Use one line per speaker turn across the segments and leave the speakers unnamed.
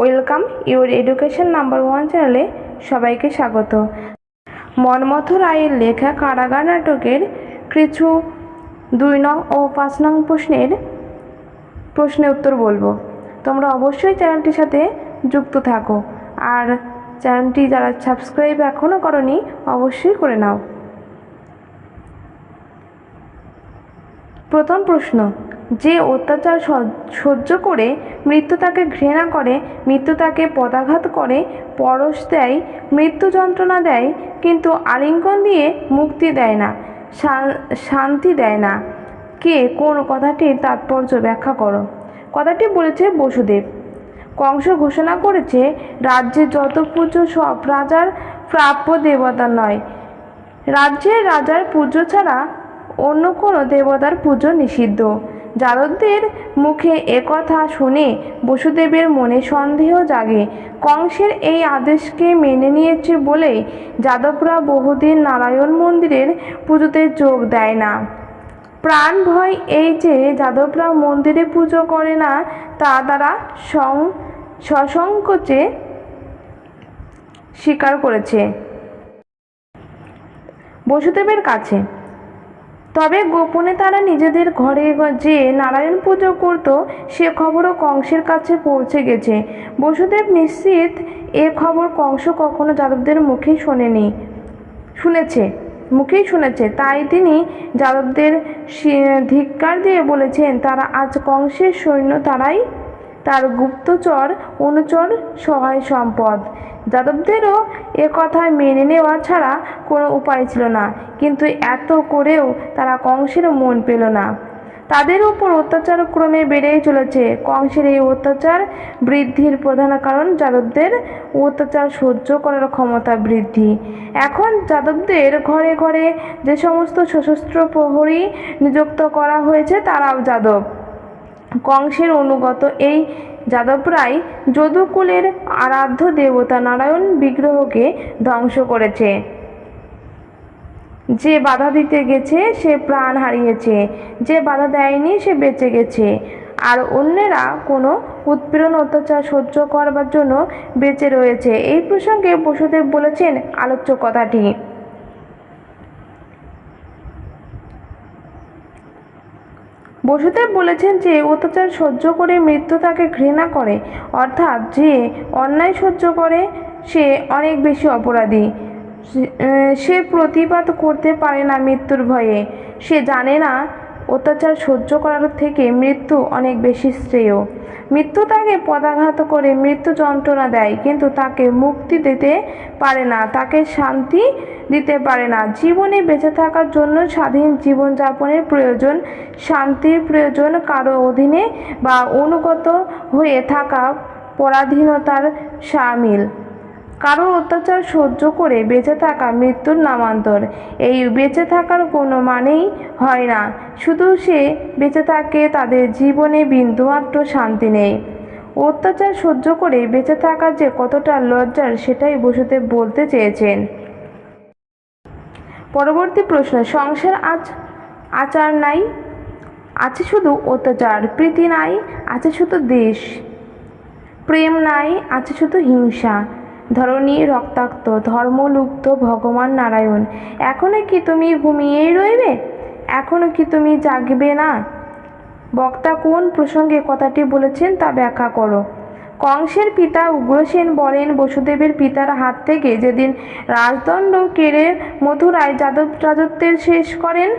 Welcome, your education number one চ্যানেলে সবাইকে স্বাগত। মনমথ রায়ের লেখা কারাগার নাটকের কিছু দুই নং ও পাঁচ নং প্রশ্নের প্রশ্নের উত্তর বলব। তোমরা অবশ্যই চ্যানেলটির সাথে যুক্ত থাকো। আর চ্যানেলটি যারা সাবস্ক্রাইব এখনও করনি, অবশ্যই করে নাও। প্রথম প্রশ্ন যে অত্যাচার সহ্য- করে মৃত্যু তাকে ঘৃণা করে, মৃত্যু তাকে পদাঘাত করে, পরশ দেয়, মৃত্যু যন্ত্রণা দেয়, কিন্তু আলিঙ্গন দিয়ে মুক্তি দেয় না শান্তি দেয় না। কে? কোন? কথাটির তাৎপর্য ব্যাখ্যা করো। কথাটি বলেছে বসুদেব। কংস ঘোষণা করেছে, রাজ্যে যত পুজো সব রাজার প্রাপ্য দেবতা নয়। রাজ্যের রাজার পুজো ছাড়া অন্য কোনো দেবতার পুজো নিষিদ্ধ। যাদবদের মুখে একথা শুনে বসুদেবের মনে সন্দেহ জাগে। কংসের এই আদেশকে মেনে নিয়েছে বলে যাদবরা বহুদিন নারায়ণ মন্দিরের পুজোতে যোগ দেয় না। প্রাণ ভয় এই যে যাদবরা মন্দিরে পুজো করে না, তা তারা সং, সসংকোচে স্বীকার করেছে। বসুদেবের কাছে তবে গোপনে তারা নিজেদের ঘরে যে নারায়ণ পুজো করত, সে খবরও কংসের কাছে পৌঁছে গেছে। বসুদেব নিশ্চিত এ খবর কংস কখনো যাদবদের মুখে শোনেনি। শুনেছে, মুখেই শুনেছে, তাই তিনি যাদবদের ধিক্কার দিয়ে বলেছেন, তারা আজ কংসের সৈন্য তারাই তার গুপ্তচর অনুচর সহায় সম্পদ। যাদবদেরও এ কথা মেনে নেওয়া ছাড়া কোনো উপায় ছিল না, কিন্তু এত করেও তারা কংসের মন পেল না। তাদের উপর অত্যাচার ক্রমে বেড়েই চলেছে। কংসের এই অত্যাচার বৃদ্ধির প্রধান কারণ যাদবদের অত্যাচার সহ্য করার ক্ষমতা বৃদ্ধি। এখন যাদবদের ঘরে ঘরে যে সমস্ত সশস্ত্র প্রহরী নিযুক্ত করা হয়েছে, তারাও যাদব। কংসের অনুগত এই যাদবরাই যদুকুলের আরাধ্য দেবতা নারায়ণ বিগ্রহকে ধ্বংস করেছে। যে বাধা দিতে গেছে, সে প্রাণ হারিয়েছে। যে বাধা দেয়নি, সে বেঁচে গেছে। আর অন্যেরা কোনো উৎপীড়ন, অত্যাচার সহ্য করবার জন্য বেঁচে রয়েছে। এই প্রসঙ্গে বসুদেব বলেছেন আলোচ্য কথাটি। বসুদেব বলেছেন যে, অত্যাচার সহ্য করে মৃত্যু তাকে ঘৃণা করে, অর্থাৎ যে অন্যায় সহ্য করে, সে অনেক বেশি অপরাধী। সে- প্রতিবাদ করতে পারে না মৃত্যুর ভয়ে। সে জানে না অত্যাচার সহ্য করার থেকে মৃত্যু অনেক বেশি শ্রেয়। মৃত্যু তাকে পদাঘাত করে মৃত্যু যন্ত্রণা দেয়, কিন্তু তাকে মুক্তি দিতে পারে না, তাকে শান্তি দিতে পারে না। জীবনে বেঁচে থাকার জন্য স্বাধীন জীবনযাপনের প্রয়োজন, শান্তির প্রয়োজন কারও অধীনে বা অনুগত হয়ে থাকা পরাধীনতার সামিল। কারোর অত্যাচার সহ্য করে বেঁচে থাকা মৃত্যুর নামান্তর। এই বেঁচে থাকার কোনো মানেই হয় না। শুধু সে বেঁচে থাকে, তাদের জীবনে বিন্দুমাত্র শান্তি নেই। অত্যাচার সহ্য করে বেঁচে থাকা যে কতটা লজ্জার, সেটাই বসুদেব বলতে চেয়েছেন। পরবর্তী প্রশ্ন, সংসার আজ, আচার নাই? আছে শুধু অত্যাচার। প্রীতি নাই? আছে শুধু দেশ। প্রেম নাই? আছে শুধু হিংসা। ধরণী রক্তাক্ত, ধর্মলুপ্ত ভগবান নারায়ণ। এখনও কি তুমি ঘুমিয়েই রইবে? এখনও কি তুমি জাগবে না? বক্তা কোন প্রসঙ্গে কথাটি বলেছেন তা ব্যাখ্যা করো। কংসের পিতা উগ্রসেন বলেন, বসুদেবের পিতার হাত থেকে যেদিন রাজদণ্ড কেড়ে মথুরায় যাদব রাজত্বের শেষ করেন,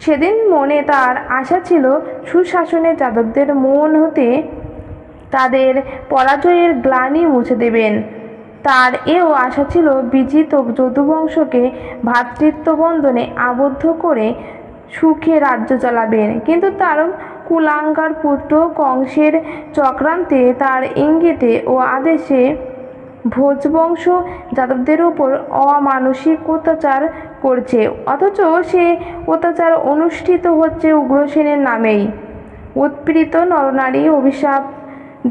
সেদিন মনে তার আশা ছিল সুশাসনে যাদবদের মন হতে তাদের পরাজয়ের গ্লানি মুছে দেবেন। তার এও আশা ছিল বিজিত যদুবংশকে ভ্রাতৃত্ব বন্ধনে আবদ্ধ করে সুখে রাজ্য চালাবেন। কিন্তু তার কুলাঙ্গার পুত্র কংসের চক্রান্তে তার ইঙ্গিতে ও আদেশে ভোজবংশ যাদবদের উপর অমানসিক অত্যাচার করছে। অথচ সে অত্যাচার অনুষ্ঠিত হচ্ছে উগ্রসেনের নামেই। উৎপীড়িত নরনারী অভিশাপ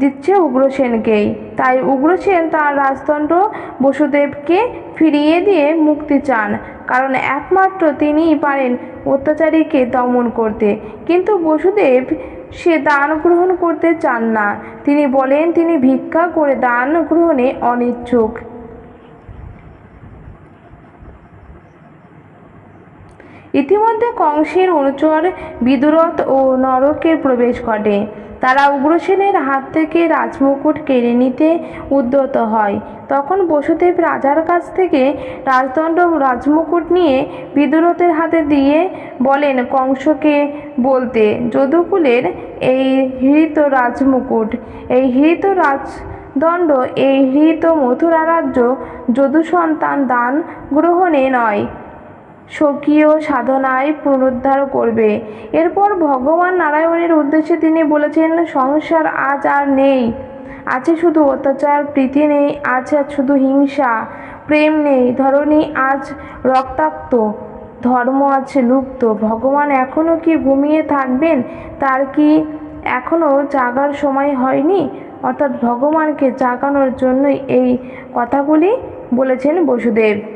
দিচ্ছে উগ্রসেনকেই তাই উগ্রসেন তার রাজতন্ত্র বসুদেবকে ফিরিয়ে দিয়ে মুক্তি চান, কারণ একমাত্র তিনিই পারেন অত্যাচারীকে দমন করতে। কিন্তু বসুদেব সে দান গ্রহণ করতে চান না। তিনি বলেন, তিনি ভিক্ষা করে দান গ্রহণে অনিচ্ছুক। ইতিমধ্যে কংসের অনুচর বিদুরথ ও নরকের প্রবেশ ঘটে। তারা উগ্রসেনের হাত থেকে রাজমুকুট কেড়ে নিতে উদ্যত হয়। তখন বসুদেব রাজার কাছ থেকে রাজদণ্ড রাজমুকুট নিয়ে বিদুরতের হাতে দিয়ে বলেন, কংসকে বলতে, যদুকুলের এই হৃত রাজমুকুট, এই হৃত রাজদণ্ড, এই হৃত মথুরা রাজ্য যদু সন্তান দান গ্রহণে নয়। স্বকীয় সাধনায় পুনরুদ্ধার করবে। এরপর ভগবান নারায়ণের উদ্দেশ্যে তিনি বলেছেন, সংসার আজ আর নেই। আছে শুধু অত্যাচার, প্রীতি নেই, আছে শুধু হিংসা। প্রেম নেই, ধরণী আজ রক্তাক্ত, ধর্ম আছে লুপ্ত। ভগবান এখনও কি ঘুমিয়ে থাকবেন? তার কি এখনও জাগার সময় হয়নি? অর্থাৎ ভগবানকে জাগানোর জন্যই এই কথাগুলি বলেছেন বসুদেব।